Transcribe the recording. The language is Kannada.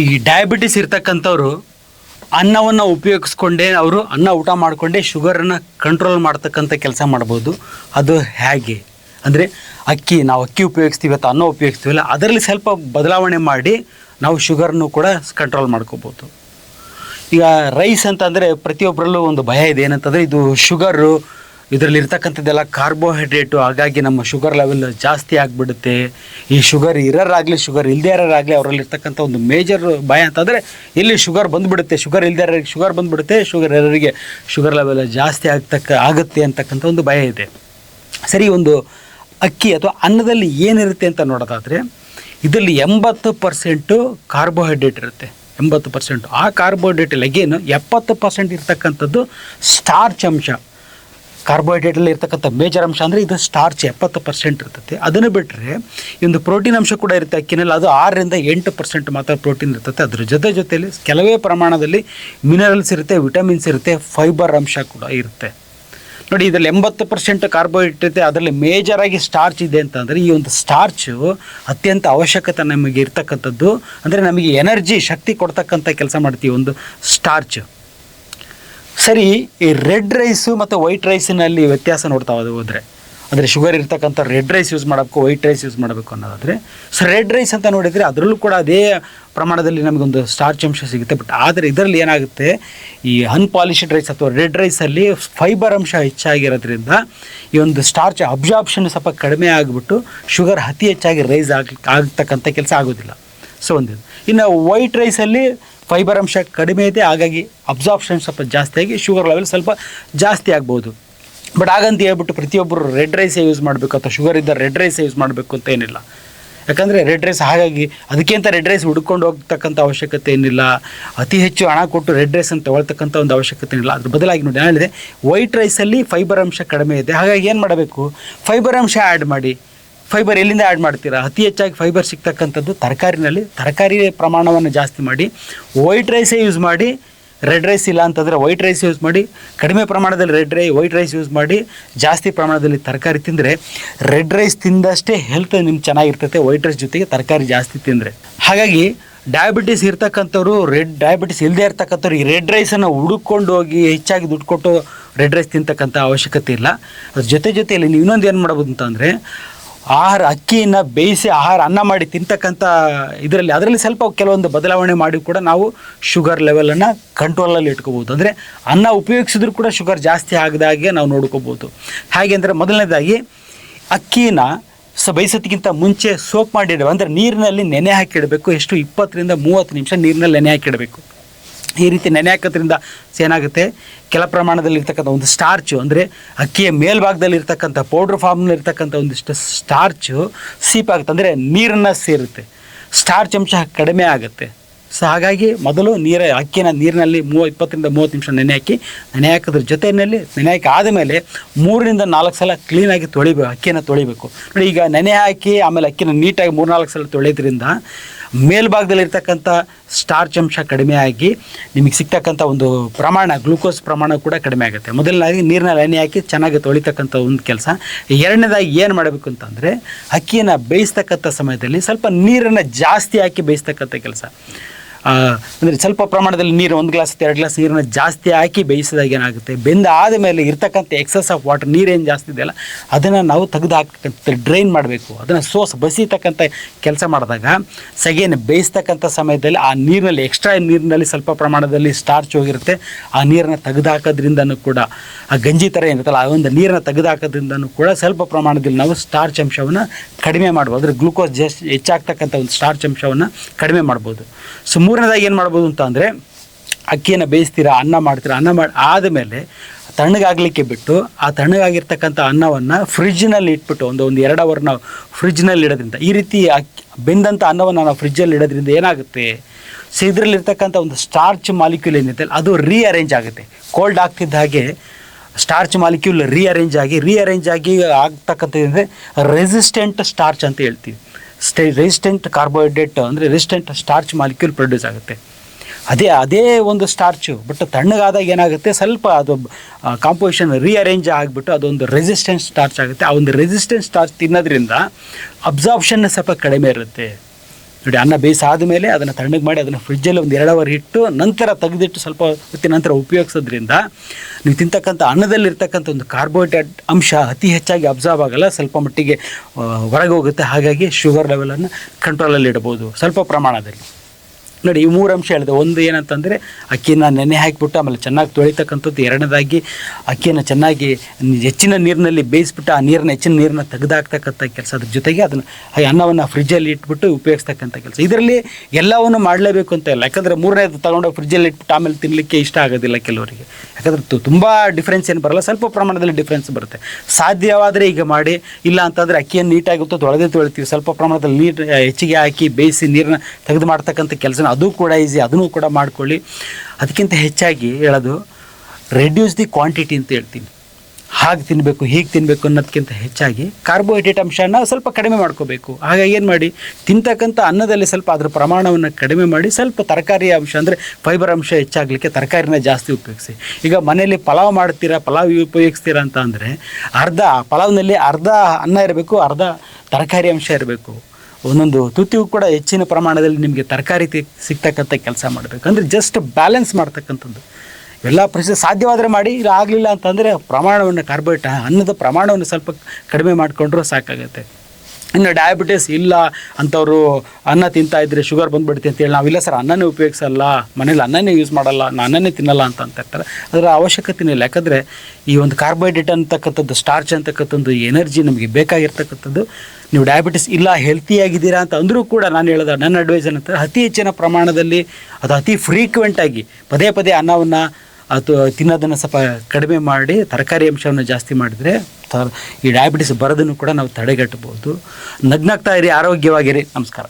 ಈ ಡಯಾಬಿಟಿಸ್ ಇರ್ತಕ್ಕಂಥವ್ರು ಅನ್ನವನ್ನು ಉಪಯೋಗಿಸ್ಕೊಂಡೇ ಅವರು ಅನ್ನ ಊಟ ಮಾಡಿಕೊಂಡೇ ಶುಗರನ್ನು ಕಂಟ್ರೋಲ್ ಮಾಡ್ತಕ್ಕಂಥ ಕೆಲಸ ಮಾಡ್ಬೋದು. ಅದು ಹೇಗೆ? ಅಂದರೆ ಅಕ್ಕಿ, ನಾವು ಅಕ್ಕಿ ಉಪಯೋಗಿಸ್ತೀವಿ ಅಥವಾ ಅನ್ನ ಉಪಯೋಗಿಸ್ತೀವಲ್ಲ, ಅದರಲ್ಲಿ ಸ್ವಲ್ಪ ಬದಲಾವಣೆ ಮಾಡಿ ನಾವು ಶುಗರ್ನು ಕೂಡ ಕಂಟ್ರೋಲ್ ಮಾಡ್ಕೋಬೋದು. ಈಗ ರೈಸ್ ಅಂತಂದರೆ ಪ್ರತಿಯೊಬ್ಬರಲ್ಲೂ ಒಂದು ಭಯ ಇದೆ. ಏನಂತಂದರೆ ಇದು ಶುಗರು ಇದರಲ್ಲಿ ಇರ್ತಕ್ಕಂಥದ್ದೆಲ್ಲ ಕಾರ್ಬೋಹೈಡ್ರೇಟು ಹಾಗಾಗಿ ನಮ್ಮ ಶುಗರ್ ಲೆವೆಲ್ ಜಾಸ್ತಿ ಆಗಿಬಿಡುತ್ತೆ. ಈ ಶುಗರ್ ಇರೋರಾಗಲಿ ಶುಗರ್ ಇಲ್ಲದೇ ಇರೋರಾಗಲಿ ಅವರಲ್ಲಿ ಇರ್ತಕ್ಕಂಥ ಒಂದು ಮೇಜರ್ ಭಯ ಅಂತಂದರೆ ಇಲ್ಲಿ ಶುಗರ್ ಬಂದುಬಿಡುತ್ತೆ ಶುಗರ್ ಇಲ್ಲದೇ ಇರೋರಿಗೆ ಶುಗರ್ ಬಂದುಬಿಡುತ್ತೆ ಶುಗರ್ ಇರೋರಿಗೆ ಶುಗರ್ ಲೆವೆಲ್ ಜಾಸ್ತಿ ಆಗ್ತಕ್ಕ, ಆಗುತ್ತೆ ಅಂತಕ್ಕಂಥ ಒಂದು ಭಯ ಇದೆ. ಸರಿ, ಒಂದು ಅಕ್ಕಿ ಅಥವಾ ಅನ್ನದಲ್ಲಿ ಏನಿರುತ್ತೆ ಅಂತ ನೋಡೋದಾದರೆ, ಇದರಲ್ಲಿ ಎಂಬತ್ತು ಪರ್ಸೆಂಟು ಕಾರ್ಬೋಹೈಡ್ರೇಟ್ ಇರುತ್ತೆ. ಎಂಬತ್ತು ಪರ್ಸೆಂಟು ಆ ಕಾರ್ಬೋಹೈಡ್ರೇಟ್ ಅಗೇನು ಎಪ್ಪತ್ತು ಪರ್ಸೆಂಟ್ ಇರ್ತಕ್ಕಂಥದ್ದು ಸ್ಟಾರ್ಚ್ ಅಂಶ. ಕಾರ್ಬೋಹೈಡ್ರೇಟಲ್ಲಿ ಇರ್ತಕ್ಕಂಥ ಮೇಜರ್ ಅಂಶ ಅಂದರೆ ಇದು ಸ್ಟಾರ್ಚ್ ಎಪ್ಪತ್ತು ಪರ್ಸೆಂಟ್ ಇರ್ತೈತೆ. ಅದನ್ನು ಬಿಟ್ಟರೆ ಒಂದು ಪ್ರೋಟೀನ್ ಅಂಶ ಕೂಡ ಇರುತ್ತೆ. ಅಕ್ಕಿನಲ್ಲಿ ಅದು ಆರರಿಂದ ಎಂಟು ಪರ್ಸೆಂಟ್ ಮಾತ್ರ ಪ್ರೋಟೀನ್ ಇರ್ತೈತೆ. ಅದ್ರ ಜೊತೆ ಜೊತೆಯಲ್ಲಿ ಕೆಲವೇ ಪ್ರಮಾಣದಲ್ಲಿ ಮಿನರಲ್ಸ್ ಇರುತ್ತೆ ವಿಟಮಿನ್ಸ್ ಇರುತ್ತೆ ಫೈಬರ್ ಅಂಶ ಕೂಡ ಇರುತ್ತೆ. ನೋಡಿ, ಇದರಲ್ಲಿ ಎಂಬತ್ತು ಪರ್ಸೆಂಟ್ ಕಾರ್ಬೋಹೈಡ್ರೇಟ್ ಅದರಲ್ಲಿ ಮೇಜರ್ ಆಗಿ ಸ್ಟಾರ್ಚ್ ಇದೆ ಅಂತಂದರೆ ಈ ಒಂದು ಸ್ಟಾರ್ಚು ಅತ್ಯಂತ ಅವಶ್ಯಕತೆ ನಮಗೆ ಇರ್ತಕ್ಕಂಥದ್ದು. ಅಂದರೆ ನಮಗೆ ಎನರ್ಜಿ ಶಕ್ತಿ ಕೊಡ್ತಕ್ಕಂಥ ಕೆಲಸ ಮಾಡ್ತೀವಿ ಒಂದು ಸ್ಟಾರ್ಚ್ ಸರಿ, ಈ ರೆಡ್ ರೈಸು ಮತ್ತು ವೈಟ್ ರೈಸಿನಲ್ಲಿ ವ್ಯತ್ಯಾಸ ನೋಡ್ತಾ ಹೋದರೆ ಅಂದರೆ ಶುಗರ್ ಇರ್ತಕ್ಕಂಥ ರೆಡ್ ರೈಸ್ ಯೂಸ್ ಮಾಡಬೇಕು, ವೈಟ್ ರೈಸ್ ಯೂಸ್ ಮಾಡಬೇಕು ಅನ್ನೋದಾದರೆ, ಸೊ ರೆಡ್ ರೈಸ್ ಅಂತ ನೋಡಿದರೆ ಅದರಲ್ಲೂ ಕೂಡ ಅದೇ ಪ್ರಮಾಣದಲ್ಲಿ ನಮಗೊಂದು ಸ್ಟಾರ್ಚ್ ಅಂಶ ಸಿಗುತ್ತೆ. ಬಟ್ ಆದರೆ ಇದರಲ್ಲಿ ಏನಾಗುತ್ತೆ, ಈ ಅನ್ಪಾಲಿಶ್ಡ್ ರೈಸ್ ಅಥವಾ ರೆಡ್ ರೈಸಲ್ಲಿ ಫೈಬರ್ ಅಂಶ ಹೆಚ್ಚಾಗಿರೋದ್ರಿಂದ ಈ ಒಂದು ಸ್ಟಾರ್ಚ್ ಅಬ್ಸಾರ್ಪ್ಷನ್ ಸ್ವಲ್ಪ ಕಡಿಮೆ ಆಗಿಬಿಟ್ಟು ಶುಗರ್ ಅತಿ ಹೆಚ್ಚಾಗಿ ರೈಸ್ ಆಗ ಆಗ್ತಕ್ಕಂಥ ಕೆಲಸ ಆಗೋದಿಲ್ಲ. ಸೊ ಒಂದು ಇನ್ನು ವೈಟ್ ರೈಸಲ್ಲಿ ಫೈಬರ್ ಅಂಶ ಕಡಿಮೆ ಇದೆ, ಹಾಗಾಗಿ ಅಬ್ಸಾರ್ಪ್ಷನ್ ಸ್ವಲ್ಪ ಜಾಸ್ತಿ ಆಗಿ ಶುಗರ್ ಲೆವೆಲ್ ಸ್ವಲ್ಪ ಜಾಸ್ತಿ ಆಗ್ಬೋದು. ಬಟ್ ಹಾಗಂತ ಹೇಳ್ಬಿಟ್ಟು ಪ್ರತಿಯೊಬ್ಬರು ರೆಡ್ ರೈಸೇ ಯೂಸ್ ಮಾಡಬೇಕು ಅಥವಾ ಶುಗರ್ ಇದ್ದ ರೆಡ್ ರೈಸೇ ಯೂಸ್ ಮಾಡಬೇಕು ಅಂತ ಏನಿಲ್ಲ. ಯಾಕಂದರೆ ರೆಡ್ ರೈಸ್ ಹಾಗಾಗಿ ಅದಕ್ಕಿಂತ ರೆಡ್ ರೈಸ್ ಹುಡ್ಕೊಂಡು ಹೋಗ್ತಕ್ಕಂಥ ಅವಶ್ಯಕತೆ ಏನಿಲ್ಲ. ಅತಿ ಹೆಚ್ಚು ಹಣ ಕೊಟ್ಟು ರೆಡ್ ರೈಸ್ ಅಂತ ತಗೊಳ್ತಕ್ಕಂಥ ಒಂದು ಅವಶ್ಯಕತೆ ಏನಿಲ್ಲ. ಅದ್ರ ಬದಲಾಗಿ ನೋಡಿ ಹೇಳಿದೆ ವೈಟ್ ರೈಸಲ್ಲಿ ಫೈಬರ್ ಅಂಶ ಕಡಿಮೆ ಇದೆ. ಹಾಗಾಗಿ ಏನು ಮಾಡಬೇಕು? ಫೈಬರ್ ಅಂಶ ಆ್ಯಡ್ ಮಾಡಿ. ಫೈಬರ್ ಎಲ್ಲಿಂದ ಆ್ಯಡ್ ಮಾಡ್ತೀರಾ? ಅತಿ ಹೆಚ್ಚಾಗಿ ಫೈಬರ್ ಸಿಗ್ತಕ್ಕಂಥದ್ದು ತರಕಾರಿನಲ್ಲಿ. ತರಕಾರಿ ಪ್ರಮಾಣವನ್ನು ಜಾಸ್ತಿ ಮಾಡಿ ವೈಟ್ ರೈಸೇ ಯೂಸ್ ಮಾಡಿ ರೆಡ್ ರೈಸ್ ಇಲ್ಲ ಅಂತಂದರೆ ವೈಟ್ ರೈಸ್ ಯೂಸ್ ಮಾಡಿ, ಕಡಿಮೆ ಪ್ರಮಾಣದಲ್ಲಿ red rice white rice use ಮಾಡಿ, ಜಾಸ್ತಿ ಪ್ರಮಾಣದಲ್ಲಿ ತರಕಾರಿ ತಿಂದರೆ ರೆಡ್ ರೈಸ್ ತಿಂದಷ್ಟೇ ಹೆಲ್ತ್ ನಿಮ್ಗೆ ಚೆನ್ನಾಗಿರ್ತೈತೆ ವೈಟ್ ರೈಸ್ ಜೊತೆಗೆ ತರಕಾರಿ ಜಾಸ್ತಿ ತಿಂದರೆ. ಹಾಗಾಗಿ ಡಯಾಬಿಟಿಸ್ ಇರ್ತಕ್ಕಂಥವ್ರು ರೆಡ್ ಡಯಾಬಿಟಿಸ್ ಇಲ್ಲದೆ ಇರ್ತಕ್ಕಂಥವ್ರು ಈ ರೆಡ್ ರೈಸನ್ನು ಹುಡುಕೊಂಡು ಹೋಗಿ ಹೆಚ್ಚಾಗಿ ದುಡ್ಡು ಕೊಟ್ಟು ರೆಡ್ ರೈಸ್ ತಿಂತಕ್ಕಂಥ ಅವಶ್ಯಕತೆ ಇಲ್ಲ. ಅದ್ರ ಜೊತೆ ಜೊತೆಯಲ್ಲಿ ನೀವು ಇನ್ನೊಂದು ಏನು ಮಾಡ್ಬೋದು ಅಂತಂದರೆ ಆಹಾರ ಅಕ್ಕಿಯನ್ನು ಬೇಯಿಸಿ ಆಹಾರ ಅನ್ನ ಮಾಡಿ ತಿಂತಕ್ಕಂಥ ಇದರಲ್ಲಿ, ಅದರಲ್ಲಿ ಸ್ವಲ್ಪ ಕೆಲವೊಂದು ಬದಲಾವಣೆ ಮಾಡಿ ಕೂಡ ನಾವು ಶುಗರ್ ಲೆವೆಲನ್ನು ಕಂಟ್ರೋಲಲ್ಲಿ ಇಟ್ಕೋಬೋದು ಅಂದರೆ ಅನ್ನ ಉಪಯೋಗಿಸಿದ್ರು ಕೂಡ ಶುಗರ್ ಜಾಸ್ತಿ ಆಗದಾಗೆ ನಾವು ನೋಡ್ಕೋಬೋದು ಹಾಗೆ ಅಂದರೆ ಮೊದಲನೇದಾಗಿ ಅಕ್ಕಿನ ಸ ಬೇಯಿಸೋದಕ್ಕಿಂತ ಮುಂಚೆ ಸೋಪ್ ಮಾಡಿಡಬೇಕು ಅಂದರೆ ನೀರಿನಲ್ಲಿ ನೆನೆ ಹಾಕಿಡಬೇಕು. ಎಷ್ಟು? ಇಪ್ಪತ್ತರಿಂದ ಮೂವತ್ತು ನಿಮಿಷ ನೀರಿನಲ್ಲಿ ನೆನೆ ಹಾಕಿಡಬೇಕು. ಈ ರೀತಿ ನೆನೆ ಹಾಕೋದ್ರಿಂದ ಏನಾಗುತ್ತೆ? ಕೆಲ ಪ್ರಮಾಣದಲ್ಲಿ ಇರ್ತಕ್ಕಂಥ ಒಂದು ಸ್ಟಾರ್ಚು ಅಂದರೆ ಅಕ್ಕಿಯ ಮೇಲ್ಭಾಗದಲ್ಲಿ ಇರ್ತಕ್ಕಂಥ ಪೌಡ್ರ್ ಫಾರ್ಮ್ನಲ್ಲಿ ಇರ್ತಕ್ಕಂಥ ಒಂದಿಷ್ಟು ಸ್ಟಾರ್ಚು ಸೀಪಾಗುತ್ತೆ ಅಂದರೆ ನೀರನ್ನು ಸೇರುತ್ತೆ. ಸ್ಟಾರ್ಚ್ ಅಂಶ ಕಡಿಮೆ ಆಗುತ್ತೆ. ಸೊ ಹಾಗಾಗಿ ಮೊದಲು ನೀರ, ಅಕ್ಕಿನ ನೀರಿನಲ್ಲಿ ಮೂವ ಇಪ್ಪತ್ತರಿಂದ ಮೂವತ್ತು ನಿಮಿಷ ನೆನೆ ಹಾಕಿ ನೆನೆ ಹಾಕೋದ್ರ ಜೊತೆಯಲ್ಲಿ ನೆನೆ ಹಾಕಿ ಆದಮೇಲೆ ಮೂರರಿಂದ ನಾಲ್ಕು ಸಲ ಕ್ಲೀನಾಗಿ ತೊಳಿಬೇಕು ಅಕ್ಕಿನ ತೊಳಿಬೇಕು. ನೋಡಿ, ಈಗ ನೆನೆ ಹಾಕಿ ಆಮೇಲೆ ಅಕ್ಕಿನ ನೀಟಾಗಿ ಮೂರು ನಾಲ್ಕು ಸಲ ತೊಳೆಯೋದ್ರಿಂದ ಮೇಲ್ಭಾಗದಲ್ಲಿರ್ತಕ್ಕಂಥ ಸ್ಟಾರ್ಚ್ ಅಂಶ ಕಡಿಮೆ ಆಗಿ ನಿಮಗೆ ಸಿಗ್ತಕ್ಕಂಥ ಒಂದು ಪ್ರಮಾಣ ಗ್ಲೂಕೋಸ್ ಪ್ರಮಾಣ ಕೂಡ ಕಡಿಮೆ ಆಗುತ್ತೆ. ಮೊದಲನೇದಾಗಿ ನೀರಿನ ಎಣ್ಣೆ ಹಾಕಿ ಚೆನ್ನಾಗಿ ತೊಳಿತಕ್ಕಂಥ ಒಂದು ಕೆಲಸ. ಎರಡನೇದಾಗಿ ಏನು ಮಾಡಬೇಕು ಅಂತಂದರೆ ಅಕ್ಕಿಯನ್ನು ಬೇಯಿಸ್ತಕ್ಕಂಥ ಸಮಯದಲ್ಲಿ ಸ್ವಲ್ಪ ನೀರನ್ನು ಜಾಸ್ತಿ ಹಾಕಿ ಬೇಯಿಸ್ತಕ್ಕಂಥ ಕೆಲಸ. ಅಂದರೆ ಸ್ವಲ್ಪ ಪ್ರಮಾಣದಲ್ಲಿ ನೀರು, ಒಂದು ಗ್ಲಾಸ್ ಎರಡು ಗ್ಲಾಸ್ ನೀರನ್ನು ಜಾಸ್ತಿ ಹಾಕಿ ಬೇಯಿಸಿದಾಗ ಏನಾಗುತ್ತೆ? ಬೆಂದ ಆದಮೇಲೆ ಇರ್ತಕ್ಕಂಥ ಎಕ್ಸಸ್ ಆಫ್ ವಾಟರ್ ನೀರೇನು ಜಾಸ್ತಿ ಇದೆಯಲ್ಲ, ಅದನ್ನು ನಾವು ತೆಗೆದು ಹಾಕಕ್ಕಂಥ ಡ್ರೈನ್ ಮಾಡಬೇಕು. ಅದನ್ನು ಸೋಸ್, ಬಸಿತಕ್ಕಂಥ ಕೆಲಸ ಮಾಡಿದಾಗ ಸಗೆಯನ್ನು ಬೇಯಿಸ್ತಕ್ಕಂಥ ಸಮಯದಲ್ಲಿ ಆ ನೀರಿನಲ್ಲಿ ಎಕ್ಸ್ಟ್ರಾ ನೀರಿನಲ್ಲಿ ಸ್ವಲ್ಪ ಪ್ರಮಾಣದಲ್ಲಿ ಸ್ಟಾರ್ಚ್ ಹೋಗಿರುತ್ತೆ. ಆ ನೀರನ್ನು ತೆಗೆದು ಹಾಕೋದ್ರಿಂದನೂ ಕೂಡ, ಆ ಗಂಜಿ ಥರ ಏನಿರುತ್ತಲ್ಲ, ಆ ಒಂದು ನೀರನ್ನು ತೆಗೆದು ಹಾಕೋದ್ರಿಂದನೂ ಕೂಡ ಸ್ವಲ್ಪ ಪ್ರಮಾಣದಲ್ಲಿ ನಾವು ಸ್ಟಾರ್ಚ್ ಅಂಶವನ್ನು ಕಡಿಮೆ ಮಾಡ್ಬೋದು. ಅಂದರೆ ಗ್ಲೂಕೋಸ್ ಜಾಸ್ತಿ ಹೆಚ್ಚಾಗ್ತಕ್ಕಂಥ ಒಂದು ಸ್ಟಾರ್ಚ್ ಅಂಶವನ್ನು ಕಡಿಮೆ ಮಾಡ್ಬೋದು. ಸೊ ಮೂರನೇದಾಗಿ ಏನು ಮಾಡ್ಬೋದು ಅಂತ ಅಂದರೆ ಅಕ್ಕಿಯನ್ನು ಬೇಯಿಸ್ತೀರಾ, ಅನ್ನ ಮಾಡ್ತೀರಾ, ಅನ್ನ ಮಾಡಿ, ಆದಮೇಲೆ ತಣ್ಣಗಾಗಲಿಕ್ಕೆ ಬಿಟ್ಟು ಆ ತಣ್ಣಗಾಗಿರ್ತಕ್ಕಂಥ ಅನ್ನವನ್ನು ಫ್ರಿಜ್ನಲ್ಲಿ ಇಟ್ಬಿಟ್ಟು ಒಂದು ಒಂದು ಎರಡು ಅವರ್ ನಾವು ಫ್ರಿಜ್ನಲ್ಲಿ ಇಡೋದ್ರಿಂದ, ಈ ರೀತಿ ಅಕ್ಕಿ ಬೆಂದಂಥ ಅನ್ನವನ್ನು ನಾವು ಫ್ರಿಜ್ಜಲ್ಲಿ ಇಡೋದ್ರಿಂದ ಏನಾಗುತ್ತೆ? ಸೊ ಇದರಲ್ಲಿರ್ತಕ್ಕಂಥ ಒಂದು ಸ್ಟಾರ್ಚ್ ಮಾಲಿಕ್ಯೂಲ್ ಏನಿದೆ, ಅದು ರೀಅರೇಂಜ್ ಆಗುತ್ತೆ. ಕೋಲ್ಡ್ ಆಗ್ತಿದ್ದ ಹಾಗೆ ಸ್ಟಾರ್ಚ್ ಮಾಲಿಕ್ಯೂಲ್ ರೀಅರೇಂಜ್ ಆಗಿ ರೀಅರೇಂಜ್ ಆಗಿ ಆಗ್ತಕ್ಕಂಥದ್ದು ರೆಸಿಸ್ಟೆಂಟ್ ಸ್ಟಾರ್ಚ್ ಅಂತ ಹೇಳ್ತೀವಿ. ಸ್ಟೇ ರೆಸಿಸ್ಟೆಂಟ್ ಕಾರ್ಬೋಹೈಡ್ರೇಟ್ ಅಂದರೆ ರೆಸಿಸ್ಟೆಂಟ್ ಸ್ಟಾರ್ಚ್ ಮಾಲಿಕ್ಯೂಲ್ ಪ್ರೊಡ್ಯೂಸ್ ಆಗುತ್ತೆ. ಅದೇ ಅದೇ ಒಂದು ಸ್ಟಾರ್ಚು ಬಟ್ ತಣ್ಣಗಾದಾಗ ಏನಾಗುತ್ತೆ? ಸ್ವಲ್ಪ ಅದು ಕಾಂಪೋಸಿಷನ್ ರೀಅರೇಂಜ್ ಆಗಿಬಿಟ್ಟು ಅದೊಂದು ರೆಸಿಸ್ಟೆನ್ಸ್ ಸ್ಟಾರ್ಚ್ ಆಗುತ್ತೆ. ಆ ಒಂದು ರೆಸಿಸ್ಟೆನ್ಸ್ ಸ್ಟಾರ್ಚ್ ತಿನ್ನೋದ್ರಿಂದ ಅಬ್ಸಾರ್ಪ್ಷನ್ ಸ್ವಲ್ಪ ಕಡಿಮೆ ಇರುತ್ತೆ. ನೋಡಿ, ಅನ್ನ ಬೇಯಿಸಾದ ಮೇಲೆ ಅದನ್ನು ತಣ್ಣಗೆ ಮಾಡಿ ಅದನ್ನು ಫ್ರಿಜ್ಜಲ್ಲಿ ಒಂದು ಎರಡು ಅವರ್ ಇಟ್ಟು ನಂತರ ತೆಗೆದಿಟ್ಟು ಸ್ವಲ್ಪ ಹೊತ್ತಿನ ನಂತರ ಉಪಯೋಗಿಸೋದ್ರಿಂದ ನೀವು ತಿಂತಕ್ಕಂಥ ಅನ್ನದಲ್ಲಿರ್ತಕ್ಕಂಥ ಒಂದು ಕಾರ್ಬೋಹೈಡ್ರೇಟ್ ಅಂಶ ಅತಿ ಹೆಚ್ಚಾಗಿ ಅಬ್ಸರ್ವ್ ಆಗಲ್ಲ, ಸ್ವಲ್ಪ ಮಟ್ಟಿಗೆ ಹೊರಗೆ ಹೋಗುತ್ತೆ. ಹಾಗಾಗಿ ಶುಗರ್ ಲೆವೆಲನ್ನು ಕಂಟ್ರೋಲಲ್ಲಿ ಇಡ್ಬೋದು ಸ್ವಲ್ಪ ಪ್ರಮಾಣದಲ್ಲಿ. ನೋಡಿ, ಈ ಮೂರು ಅಂಶ ಹೇಳಿದೆ. ಒಂದು ಏನಂತಂದರೆ, ಅಕ್ಕಿನ ನೆನೆ ಹಾಕಿಬಿಟ್ಟು ಆಮೇಲೆ ಚೆನ್ನಾಗಿ ತೊಳಿತಕ್ಕಂಥದ್ದು ಎರಡನೇದಾಗಿ ಅಕ್ಕಿಯನ್ನು ಚೆನ್ನಾಗಿ ಹೆಚ್ಚಿನ ನೀರಿನಲ್ಲಿ ಬೇಯಿಸ್ಬಿಟ್ಟು ಆ ನೀರನ್ನ, ಹೆಚ್ಚಿನ ನೀರನ್ನ ತೆಗೆದಾಕ್ತಕ್ಕಂಥ ಕೆಲಸ. ಅದ್ರ ಜೊತೆಗೆ ಅದನ್ನು ಅನ್ನವನ್ನು ಫ್ರಿಜ್ಜಲ್ಲಿ ಇಟ್ಬಿಟ್ಟು ಉಪಯೋಗಿಸ್ತಕ್ಕಂಥ ಕೆಲಸ. ಇದರಲ್ಲಿ ಎಲ್ಲವನ್ನು ಮಾಡಲೇಬೇಕು ಅಂತ ಇಲ್ಲ. ಯಾಕಂದರೆ ಮೂರನೇದು ತಗೊಂಡೋಗಿ ಫ್ರಿಜ್ಜಲ್ಲಿ ಇಟ್ಬಿಟ್ಟು ಆಮೇಲೆ ತಿನ್ನಲಿಕ್ಕೆ ಇಷ್ಟ ಆಗೋದಿಲ್ಲ ಕೆಲವರಿಗೆ. ಯಾಕಂದರೆ ತುಂಬ ಡಿಫ್ರೆನ್ಸ್ ಏನು ಬರಲ್ಲ, ಸ್ವಲ್ಪ ಪ್ರಮಾಣದಲ್ಲಿ ಡಿಫ್ರೆನ್ಸ್ ಬರುತ್ತೆ. ಸಾಧ್ಯವಾದರೆ ಈಗ ಮಾಡಿ, ಇಲ್ಲ ಅಂತಂದರೆ ಅಕ್ಕಿಯನ್ನು ನೀಟಾಗಿ ತೊಳೆದೇ ತೊಳಿತೀವಿ. ಸ್ವಲ್ಪ ಪ್ರಮಾಣದಲ್ಲಿ ನೀರು ಹೆಚ್ಚಿಗೆ ಹಾಕಿ ಬೇಯಿಸಿ ನೀರನ್ನ ತೆಗೆದು ಮಾಡ್ತಕ್ಕಂಥ ಕೆಲಸ ಅದು ಕೂಡ ಈಸಿ ಅದನ್ನು ಕೂಡ ಮಾಡ್ಕೊಳ್ಳಿ. ಅದಕ್ಕಿಂತ ಹೆಚ್ಚಾಗಿ ಹೇಳೋದು ರೆಡ್ಯೂಸ್ ದಿ ಕ್ವಾಂಟಿಟಿ ಅಂತ ಹೇಳ್ತೀನಿ. ಹಾಗೆ ತಿನ್ನಬೇಕು ಹೀಗೆ ತಿನ್ನಬೇಕು ಅನ್ನೋದಕ್ಕಿಂತ ಹೆಚ್ಚಾಗಿ ಕಾರ್ಬೋಹೈಡ್ರೇಟ್ ಅಂಶನ ಸ್ವಲ್ಪ ಕಡಿಮೆ ಮಾಡ್ಕೋಬೇಕು. ಹಾಗಾಗಿ ಏನು ಮಾಡಿ? ತಿಂತಕ್ಕಂಥ ಅನ್ನದಲ್ಲಿ ಸ್ವಲ್ಪ ಅದರ ಪ್ರಮಾಣವನ್ನು ಕಡಿಮೆ ಮಾಡಿ ಸ್ವಲ್ಪ ತರಕಾರಿ ಅಂಶ ಅಂದರೆ ಫೈಬರ್ ಅಂಶ ಹೆಚ್ಚಾಗಲಿಕ್ಕೆ ತರಕಾರಿನ ಜಾಸ್ತಿ ಉಪಯೋಗಿಸಿ. ಈಗ ಮನೆಯಲ್ಲಿ ಪಲಾವ್ ಮಾಡ್ತೀರಾ, ಪಲಾವ್ ಉಪಯೋಗಿಸ್ತೀರಾ ಅಂತ ಅಂದರೆ ಅರ್ಧ ಪಲಾವ್ನಲ್ಲಿ ಅರ್ಧ ಅನ್ನ ಇರಬೇಕು, ಅರ್ಧ ತರಕಾರಿ ಅಂಶ ಇರಬೇಕು. ಒಂದೊಂದು ತುತ್ತಿಗೂ ಕೂಡ ಹೆಚ್ಚಿನ ಪ್ರಮಾಣದಲ್ಲಿ ನಿಮಗೆ ತರಕಾರಿ ಸಿಗ್ತಕ್ಕಂಥ ಕೆಲಸ ಮಾಡಬೇಕು. ಅಂದರೆ ಜಸ್ಟ್ ಬ್ಯಾಲೆನ್ಸ್ ಮಾಡ್ತಕ್ಕಂಥದ್ದು. ಎಲ್ಲ ಪರಿಸ್ಥಿತಿ ಸಾಧ್ಯವಾದರೆ ಮಾಡಿ, ಇಲ್ಲ ಆಗಲಿಲ್ಲ ಅಂತಂದರೆ ಪ್ರಮಾಣವನ್ನು ಕಾರ್ಬೋಹೈಡ್ರೇಟ್ ಅನ್ನದ ಪ್ರಮಾಣವನ್ನು ಸ್ವಲ್ಪ ಕಡಿಮೆ ಮಾಡಿಕೊಂಡ್ರೂ ಸಾಕಾಗುತ್ತೆ. ಇನ್ನು ಡಯಾಬಿಟಿಸ್ ಇಲ್ಲ ಅಂಥವ್ರು ಅನ್ನ ತಿಂತಾ ಇದ್ದರೆ ಶುಗರ್ ಬಂದ್ಬಿಡುತ್ತೆ ಅಂತೇಳಿ ನಾವಿಲ್ಲ ಸರ್, ಅನ್ನನೇ ಉಪಯೋಗಿಸಲ್ಲ, ಮನೇಲಿ ಅನ್ನನೇ ಯೂಸ್ ಮಾಡಲ್ಲ ನಾನು ಅನ್ನನೇ ತಿನ್ನಲ್ಲ ಅಂತ ಅಂತ ಇರ್ತಾರೆ ಅದರ ಅವಶ್ಯಕತೆ ಇಲ್ಲ. ಯಾಕಂದರೆ ಈ ಒಂದು ಕಾರ್ಬೋಹೈಡ್ರೇಟ್ ಅಂತಕ್ಕಂಥದ್ದು ಸ್ಟಾರ್ಚ್ ಅಂತಕ್ಕಂಥದ್ದು ಎನರ್ಜಿ ನಮಗೆ ಬೇಕಾಗಿರ್ತಕ್ಕಂಥದ್ದು, ನೀವು ಡಯಾಬಿಟಿಸ್ ಇಲ್ಲ ಹೆಲ್ತಿಯಾಗಿದ್ದೀರಾ ಅಂತ ಅಂದರೂ ಕೂಡ ನಾನು ಹೇಳಿದ, ನನ್ನ ಅಡ್ವೈಸ್ ಏನಂತ ಅತಿ ಹೆಚ್ಚಿನ ಪ್ರಮಾಣದಲ್ಲಿ, ಅದು ಅತಿ ಫ್ರೀಕ್ವೆಂಟಾಗಿ ಪದೇ ಪದೇ ಅನ್ನವನ್ನು ಅಥವಾ ತಿನ್ನೋದನ್ನು ಸ್ವಲ್ಪ ಕಡಿಮೆ ಮಾಡಿ ತರಕಾರಿ ಅಂಶವನ್ನು ಜಾಸ್ತಿ ಮಾಡಿದರೆ ಈ ಡಯಾಬಿಟಿಸ್ ಬರೋದನ್ನು ಕೂಡ ನಾವು ತಡೆಗಟ್ಟಬಹುದು. ನಗ್ನಾಗ್ತಾ ಇರಿ, ಆರೋಗ್ಯವಾಗಿರಿ. ನಮಸ್ಕಾರ.